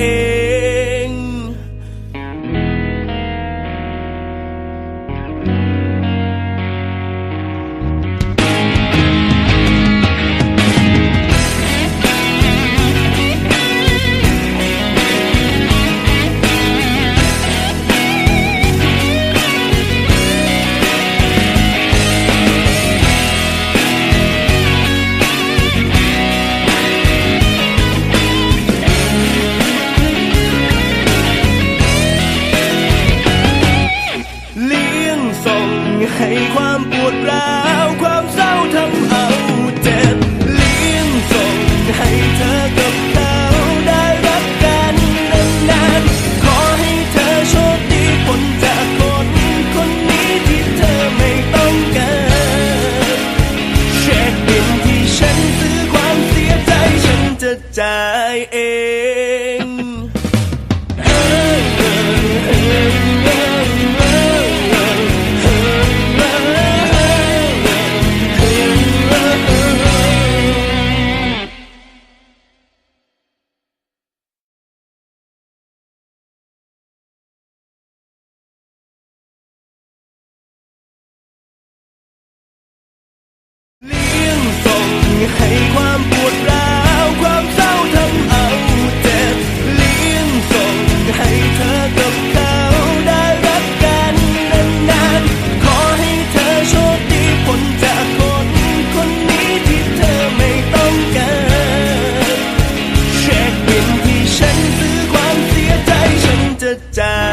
AA. ส่งให้ความปวดร้าวความเศร้าทำเอาเจ็บเลี้ยงส่งให้เธอกับเขาได้รักกันนานๆขอให้เธอโชคดีพ้นจากคนคนนี้ที่เธอไม่ต้องการเช็คบินที่ฉันซื้อความเสียใจฉันจะจ่ายเอง ให้ความปวดร้าวความเศร้าทำเอาเจ็บเลี้ยงส่งให้เธอกับเขาได้รักกันนานๆขอให้เธอโชคดีพ้จากคนคนนี้ที่เธอไม่ต้องการเช็คบินที่ฉันซื้อความเสียใจฉันจะจ่าย